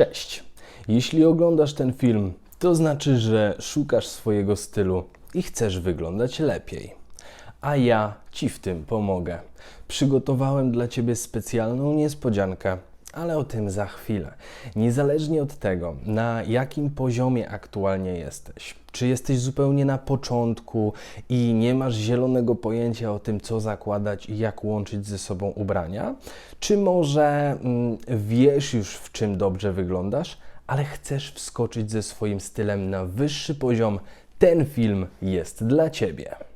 Cześć. Jeśli oglądasz ten film, to znaczy, że szukasz swojego stylu i chcesz wyglądać lepiej. A ja Ci w tym pomogę. Przygotowałem dla Ciebie specjalną niespodziankę, ale o tym za chwilę. Niezależnie od tego, na jakim poziomie aktualnie jesteś, czy jesteś zupełnie na początku i nie masz zielonego pojęcia o tym, co zakładać i jak łączyć ze sobą ubrania, czy może mm, wiesz już, w czym dobrze wyglądasz, ale chcesz wskoczyć ze swoim stylem na wyższy poziom, ten film jest dla Ciebie.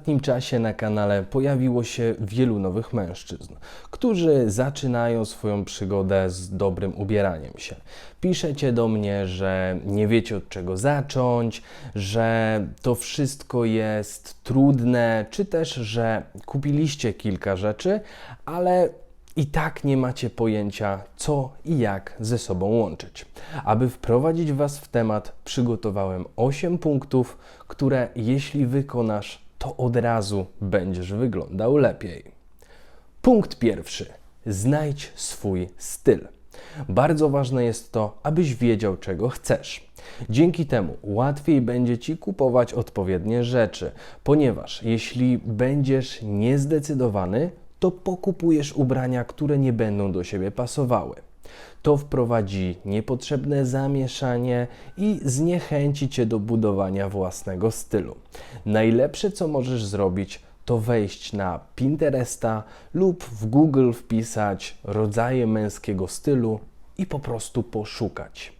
Ostatnim czasie na kanale pojawiło się wielu nowych mężczyzn, którzy zaczynają swoją przygodę z dobrym ubieraniem się. Piszecie do mnie, że nie wiecie od czego zacząć, że to wszystko jest trudne, czy też, że kupiliście kilka rzeczy, ale i tak nie macie pojęcia, co i jak ze sobą łączyć. Aby wprowadzić Was w temat, przygotowałem 8 punktów, które jeśli wykonasz, to od razu będziesz wyglądał lepiej. Punkt pierwszy. Znajdź swój styl. Bardzo ważne jest to, abyś wiedział, czego chcesz. Dzięki temu łatwiej będzie ci kupować odpowiednie rzeczy, ponieważ jeśli będziesz niezdecydowany, to pokupujesz ubrania, które nie będą do siebie pasowały. To wprowadzi niepotrzebne zamieszanie i zniechęci cię do budowania własnego stylu. Najlepsze, co możesz zrobić, to wejść na Pinteresta lub w Google wpisać rodzaje męskiego stylu i po prostu poszukać.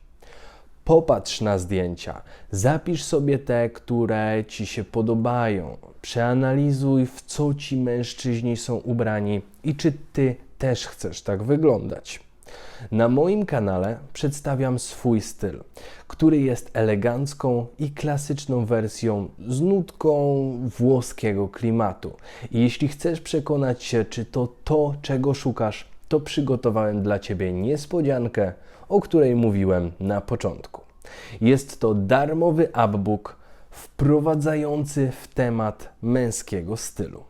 Popatrz na zdjęcia, zapisz sobie te, które ci się podobają, przeanalizuj, w co ci mężczyźni są ubrani i czy ty też chcesz tak wyglądać. Na moim kanale przedstawiam swój styl, który jest elegancką i klasyczną wersją z nutką włoskiego klimatu. I jeśli chcesz przekonać się, czy to to, czego szukasz, to przygotowałem dla Ciebie niespodziankę, o której mówiłem na początku. Jest to darmowy upbook wprowadzający w temat męskiego stylu.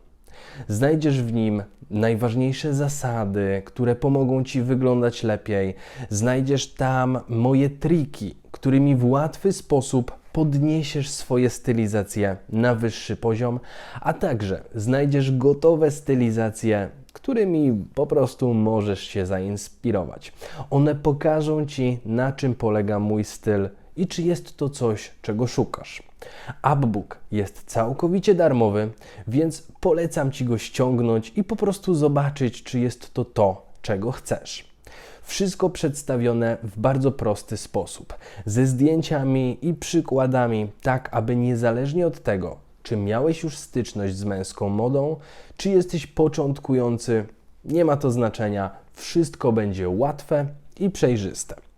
Znajdziesz w nim najważniejsze zasady, które pomogą Ci wyglądać lepiej. Znajdziesz tam moje triki, którymi w łatwy sposób podniesiesz swoje stylizacje na wyższy poziom, a także znajdziesz gotowe stylizacje, którymi po prostu możesz się zainspirować. One pokażą Ci, na czym polega mój styl i czy jest to coś, czego szukasz. Upbook jest całkowicie darmowy, więc polecam Ci go ściągnąć i po prostu zobaczyć, czy jest to to, czego chcesz. Wszystko przedstawione w bardzo prosty sposób, ze zdjęciami i przykładami, tak aby niezależnie od tego, czy miałeś już styczność z męską modą, czy jesteś początkujący, nie ma to znaczenia, wszystko będzie łatwe i przejrzyste.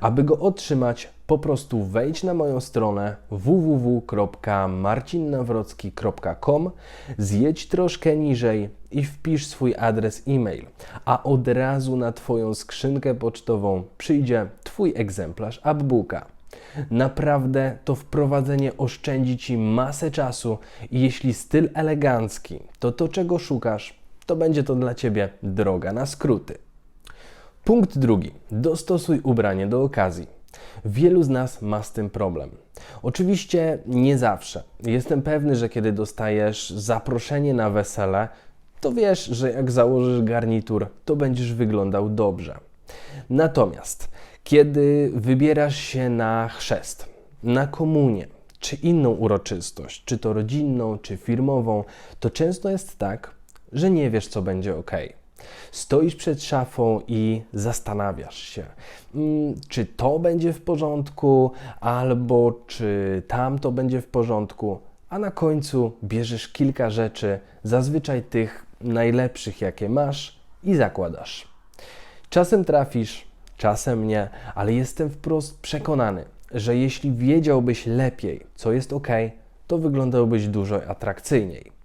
Aby go otrzymać, po prostu wejdź na moją stronę www.marcinnawrocki.com, zjedź troszkę niżej i wpisz swój adres e-mail, a od razu na Twoją skrzynkę pocztową przyjdzie Twój egzemplarz upbooka. Naprawdę to wprowadzenie oszczędzi Ci masę czasu i jeśli styl elegancki to to, czego szukasz, to będzie to dla Ciebie droga na skróty. Punkt drugi. Dostosuj ubranie do okazji. Wielu z nas ma z tym problem. Oczywiście nie zawsze. Jestem pewny, że kiedy dostajesz zaproszenie na wesele, to wiesz, że jak założysz garnitur, to będziesz wyglądał dobrze. Natomiast kiedy wybierasz się na chrzest, na komunię, czy inną uroczystość, czy to rodzinną, czy firmową, to często jest tak, że nie wiesz, co będzie ok. Stoisz przed szafą i zastanawiasz się, mm, czy to będzie w porządku, albo czy tamto będzie w porządku, a na końcu bierzesz kilka rzeczy, zazwyczaj tych najlepszych, jakie masz, i zakładasz. Czasem trafisz, czasem nie, ale jestem wprost przekonany, że jeśli wiedziałbyś lepiej, co jest ok, to wyglądałbyś dużo atrakcyjniej.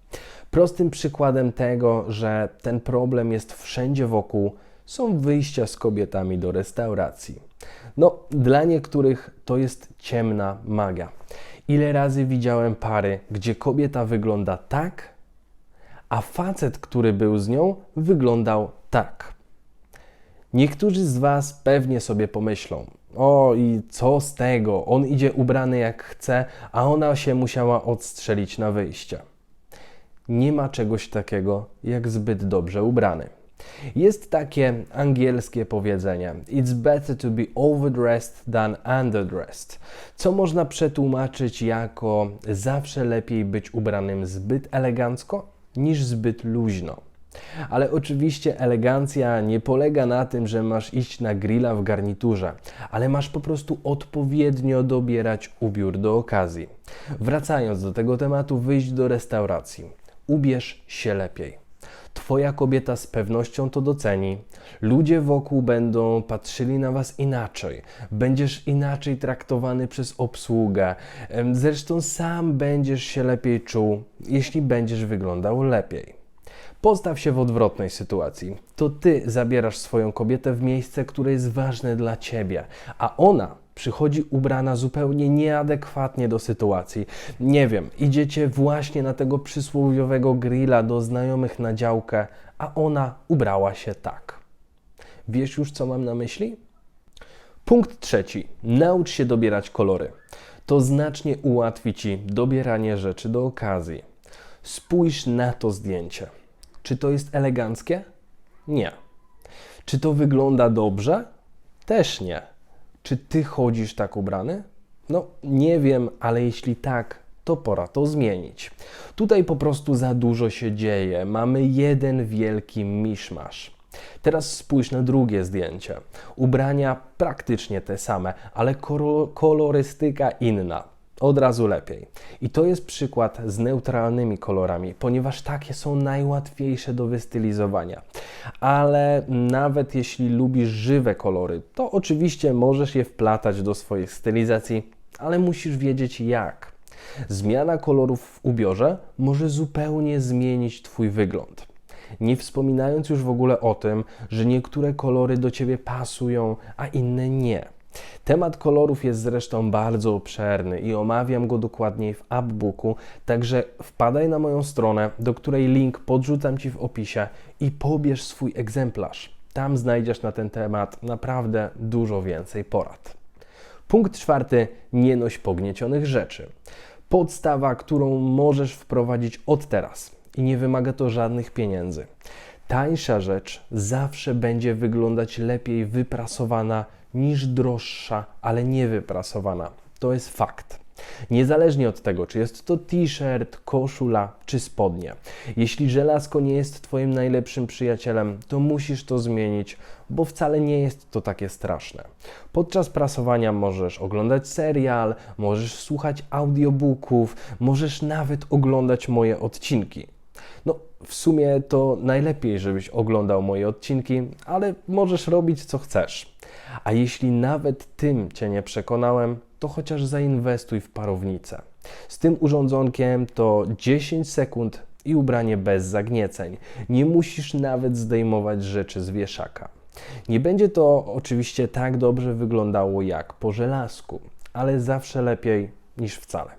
Prostym przykładem tego, że ten problem jest wszędzie wokół, są wyjścia z kobietami do restauracji. No, dla niektórych to jest ciemna magia. Ile razy widziałem pary, gdzie kobieta wygląda tak, a facet, który był z nią, wyglądał tak. Niektórzy z Was pewnie sobie pomyślą: O, i co z tego? On idzie ubrany jak chce, a ona się musiała odstrzelić na wyjście. Nie ma czegoś takiego jak zbyt dobrze ubrany. Jest takie angielskie powiedzenie: It's better to be overdressed than underdressed, co można przetłumaczyć jako zawsze lepiej być ubranym zbyt elegancko niż zbyt luźno. Ale oczywiście elegancja nie polega na tym, że masz iść na grilla w garniturze, ale masz po prostu odpowiednio dobierać ubiór do okazji. Wracając do tego tematu, wyjść do restauracji. Ubierz się lepiej. Twoja kobieta z pewnością to doceni. Ludzie wokół będą patrzyli na Was inaczej. Będziesz inaczej traktowany przez obsługę. Zresztą sam będziesz się lepiej czuł, jeśli będziesz wyglądał lepiej. Postaw się w odwrotnej sytuacji. To ty zabierasz swoją kobietę w miejsce, które jest ważne dla ciebie, a ona przychodzi ubrana zupełnie nieadekwatnie do sytuacji. Nie wiem, idziecie właśnie na tego przysłowiowego grilla do znajomych na działkę, a ona ubrała się tak. Wiesz już, co mam na myśli? Punkt trzeci. Naucz się dobierać kolory. To znacznie ułatwi Ci dobieranie rzeczy do okazji. Spójrz na to zdjęcie. Czy to jest eleganckie? Nie. Czy to wygląda dobrze? Też nie. Czy Ty chodzisz tak ubrany? No, nie wiem, ale jeśli tak, to pora to zmienić. Tutaj po prostu za dużo się dzieje. Mamy jeden wielki miszmasz. Teraz spójrz na drugie zdjęcie. Ubrania praktycznie te same, ale kolo- kolorystyka inna. Od razu lepiej. I to jest przykład z neutralnymi kolorami, ponieważ takie są najłatwiejsze do wystylizowania. Ale nawet jeśli lubisz żywe kolory, to oczywiście możesz je wplatać do swojej stylizacji, ale musisz wiedzieć jak. Zmiana kolorów w ubiorze może zupełnie zmienić Twój wygląd. Nie wspominając już w ogóle o tym, że niektóre kolory do ciebie pasują, a inne nie. Temat kolorów jest zresztą bardzo obszerny i omawiam go dokładniej w upbooku, także wpadaj na moją stronę, do której link podrzucam Ci w opisie i pobierz swój egzemplarz. Tam znajdziesz na ten temat naprawdę dużo więcej porad. Punkt czwarty: nie noś pogniecionych rzeczy. Podstawa, którą możesz wprowadzić od teraz i nie wymaga to żadnych pieniędzy. Tańsza rzecz zawsze będzie wyglądać lepiej wyprasowana niż droższa, ale nie wyprasowana. To jest fakt. Niezależnie od tego, czy jest to t-shirt, koszula czy spodnie. Jeśli żelazko nie jest Twoim najlepszym przyjacielem, to musisz to zmienić, bo wcale nie jest to takie straszne. Podczas prasowania możesz oglądać serial, możesz słuchać audiobooków, możesz nawet oglądać moje odcinki. No, w sumie to najlepiej, żebyś oglądał moje odcinki, ale możesz robić co chcesz. A jeśli nawet tym Cię nie przekonałem, to chociaż zainwestuj w parownicę. Z tym urządzonkiem to 10 sekund i ubranie bez zagnieceń. Nie musisz nawet zdejmować rzeczy z wieszaka. Nie będzie to oczywiście tak dobrze wyglądało jak po żelazku, ale zawsze lepiej niż wcale.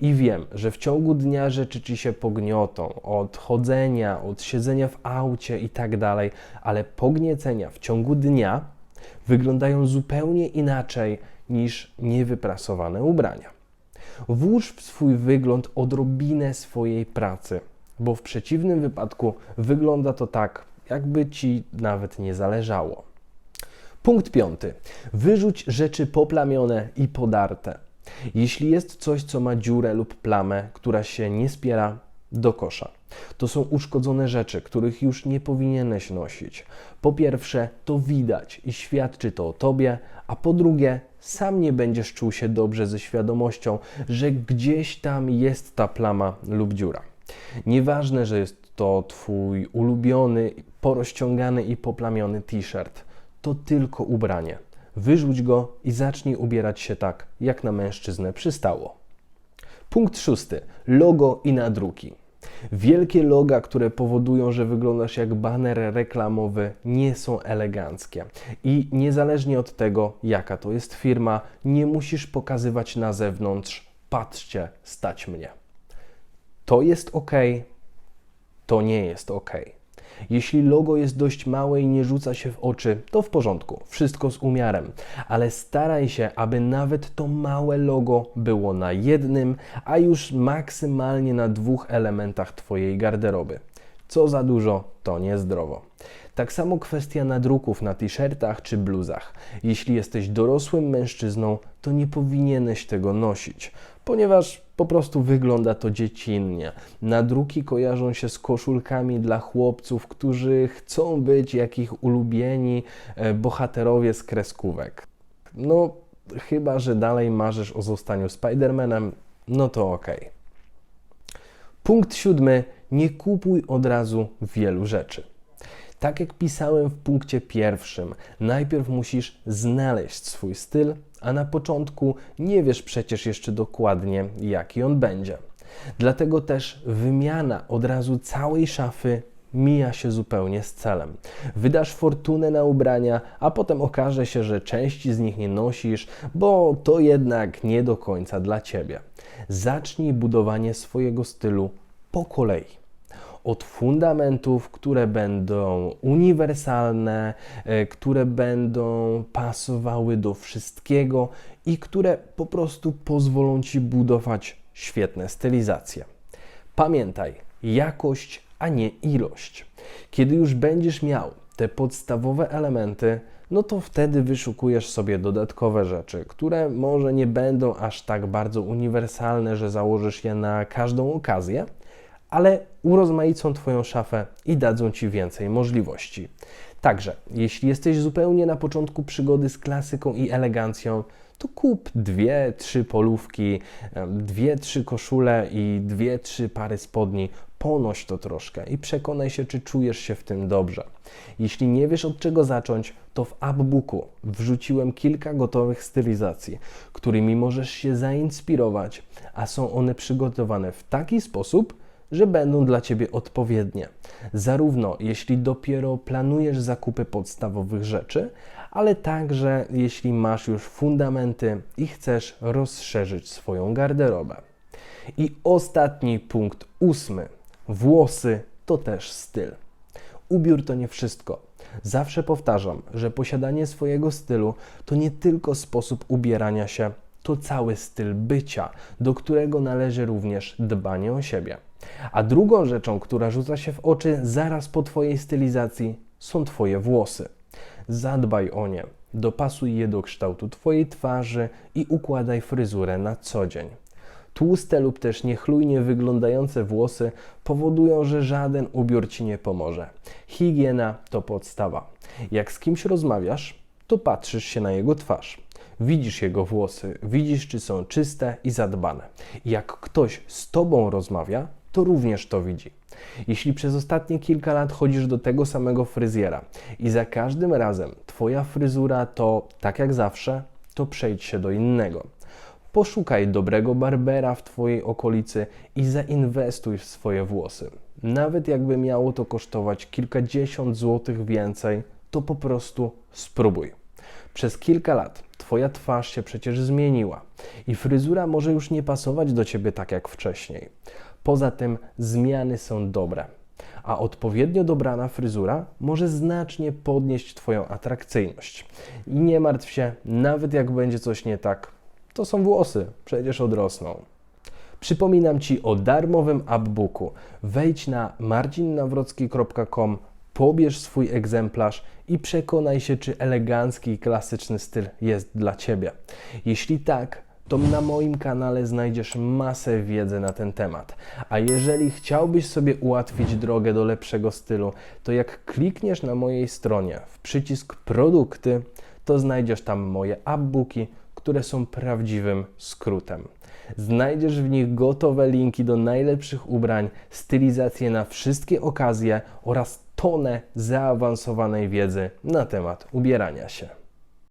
I wiem, że w ciągu dnia rzeczy ci się pogniotą, od chodzenia, od siedzenia w aucie i tak dalej, ale pogniecenia w ciągu dnia wyglądają zupełnie inaczej niż niewyprasowane ubrania. Włóż w swój wygląd odrobinę swojej pracy, bo w przeciwnym wypadku wygląda to tak, jakby ci nawet nie zależało. Punkt piąty. Wyrzuć rzeczy poplamione i podarte. Jeśli jest coś, co ma dziurę lub plamę, która się nie spiera, do kosza. To są uszkodzone rzeczy, których już nie powinieneś nosić. Po pierwsze, to widać i świadczy to o tobie, a po drugie, sam nie będziesz czuł się dobrze ze świadomością, że gdzieś tam jest ta plama lub dziura. Nieważne, że jest to Twój ulubiony, porozciągany i poplamiony t-shirt, to tylko ubranie. Wyrzuć go i zacznij ubierać się tak, jak na mężczyznę przystało. Punkt szósty. Logo i nadruki. Wielkie loga, które powodują, że wyglądasz jak baner reklamowy, nie są eleganckie. I niezależnie od tego, jaka to jest firma, nie musisz pokazywać na zewnątrz, patrzcie, stać mnie. To jest ok, to nie jest ok. Jeśli logo jest dość małe i nie rzuca się w oczy, to w porządku, wszystko z umiarem, ale staraj się, aby nawet to małe logo było na jednym, a już maksymalnie na dwóch elementach Twojej garderoby. Co za dużo, to niezdrowo. Tak samo kwestia nadruków na t-shirtach czy bluzach. Jeśli jesteś dorosłym mężczyzną, to nie powinieneś tego nosić, ponieważ po prostu wygląda to dziecinnie. Nadruki kojarzą się z koszulkami dla chłopców, którzy chcą być jak ich ulubieni e, bohaterowie z kreskówek. No, chyba że dalej marzysz o zostaniu Spidermanem, no to okej. Punkt siódmy. Nie kupuj od razu wielu rzeczy. Tak jak pisałem w punkcie pierwszym, najpierw musisz znaleźć swój styl, a na początku nie wiesz przecież jeszcze dokładnie, jaki on będzie. Dlatego też wymiana od razu całej szafy mija się zupełnie z celem. Wydasz fortunę na ubrania, a potem okaże się, że części z nich nie nosisz, bo to jednak nie do końca dla ciebie. Zacznij budowanie swojego stylu po kolei od fundamentów, które będą uniwersalne, e, które będą pasowały do wszystkiego i które po prostu pozwolą ci budować świetne stylizacje. Pamiętaj, jakość, a nie ilość. Kiedy już będziesz miał te podstawowe elementy, no to wtedy wyszukujesz sobie dodatkowe rzeczy, które może nie będą aż tak bardzo uniwersalne, że założysz je na każdą okazję, ale urozmaicą Twoją szafę i dadzą Ci więcej możliwości. Także, jeśli jesteś zupełnie na początku przygody z klasyką i elegancją, to kup dwie, trzy polówki, dwie, trzy koszule i dwie, trzy pary spodni. Ponoś to troszkę i przekonaj się, czy czujesz się w tym dobrze. Jeśli nie wiesz od czego zacząć, to w Appbooku wrzuciłem kilka gotowych stylizacji, którymi możesz się zainspirować, a są one przygotowane w taki sposób, że będą dla Ciebie odpowiednie. Zarówno jeśli dopiero planujesz zakupy podstawowych rzeczy, ale także jeśli masz już fundamenty i chcesz rozszerzyć swoją garderobę. I ostatni punkt, ósmy. Włosy to też styl. Ubiór to nie wszystko. Zawsze powtarzam, że posiadanie swojego stylu to nie tylko sposób ubierania się, to cały styl bycia, do którego należy również dbanie o siebie. A drugą rzeczą, która rzuca się w oczy zaraz po Twojej stylizacji, są Twoje włosy. Zadbaj o nie, dopasuj je do kształtu Twojej twarzy i układaj fryzurę na co dzień. Tłuste lub też niechlujnie wyglądające włosy powodują, że żaden ubiór Ci nie pomoże. Higiena to podstawa. Jak z kimś rozmawiasz, to patrzysz się na jego twarz. Widzisz jego włosy, widzisz, czy są czyste i zadbane. Jak ktoś z Tobą rozmawia, to również to widzi. Jeśli przez ostatnie kilka lat chodzisz do tego samego fryzjera i za każdym razem Twoja fryzura to tak jak zawsze, to przejdź się do innego. Poszukaj dobrego barbera w Twojej okolicy i zainwestuj w swoje włosy. Nawet jakby miało to kosztować kilkadziesiąt złotych więcej, to po prostu spróbuj. Przez kilka lat Twoja twarz się przecież zmieniła i fryzura może już nie pasować do Ciebie tak jak wcześniej. Poza tym zmiany są dobre, a odpowiednio dobrana fryzura może znacznie podnieść Twoją atrakcyjność. I nie martw się, nawet jak będzie coś nie tak, to są włosy, przecież odrosną. Przypominam Ci o darmowym appbooku. Wejdź na marcinnawrocki.com, pobierz swój egzemplarz i przekonaj się, czy elegancki i klasyczny styl jest dla Ciebie. Jeśli tak, to na moim kanale znajdziesz masę wiedzy na ten temat. A jeżeli chciałbyś sobie ułatwić drogę do lepszego stylu, to jak klikniesz na mojej stronie w przycisk produkty, to znajdziesz tam moje appbooki, które są prawdziwym skrótem. Znajdziesz w nich gotowe linki do najlepszych ubrań, stylizacje na wszystkie okazje oraz tonę zaawansowanej wiedzy na temat ubierania się.